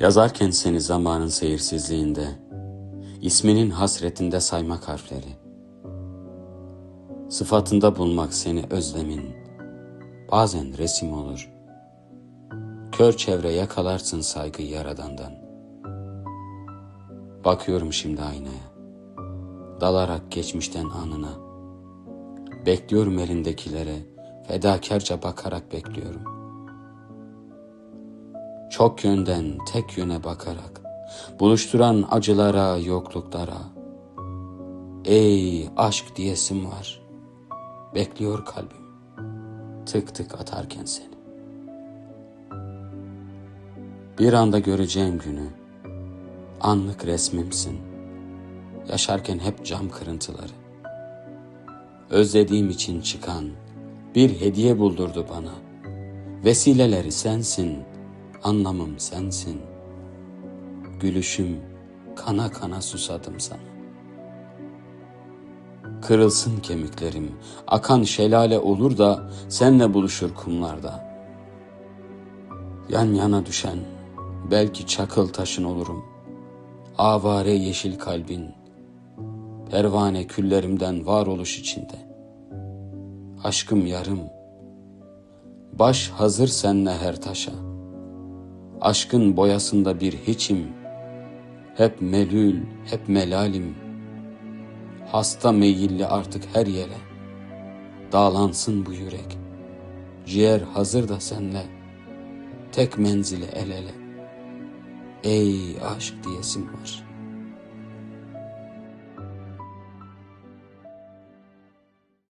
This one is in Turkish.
Yazarken seni zamanın seyirsizliğinde, isminin hasretinde saymak harfleri, sıfatında bulmak seni özlemin, bazen resim olur. Kör çevre yakalarsın saygı yaradandan. Bakıyorum şimdi aynaya, dalarak geçmişten anına. Bekliyorum elindekilere, fedakarca bakarak bekliyorum. Çok yönden tek yöne bakarak, buluşturan acılara, yokluklara. Ey aşk diyesim var, bekliyor kalbim, tık tık atarken seni. Bir anda göreceğim günü, anlık resmimsin, yaşarken hep cam kırıntıları. Özlediğim için çıkan bir hediye buldurdu bana. Vesileleri sensin, anlamım sensin. Gülüşüm kana kana susadım sana. Kırılsın kemiklerim, akan şelale olur da senle buluşur kumlarda. Yan yana düşen belki çakıl taşın olurum. Avare yeşil kalbin, pervane küllerimden varoluş içinde. Aşkım yarım, baş hazır senle her taşa. Aşkın boyasında bir hiçim, hep melül, hep melalim. Hasta meyilli artık her yere, dağlansın bu yürek. Ciğer hazır da senle, tek menzile el ele. Ey aşk diyesim var.''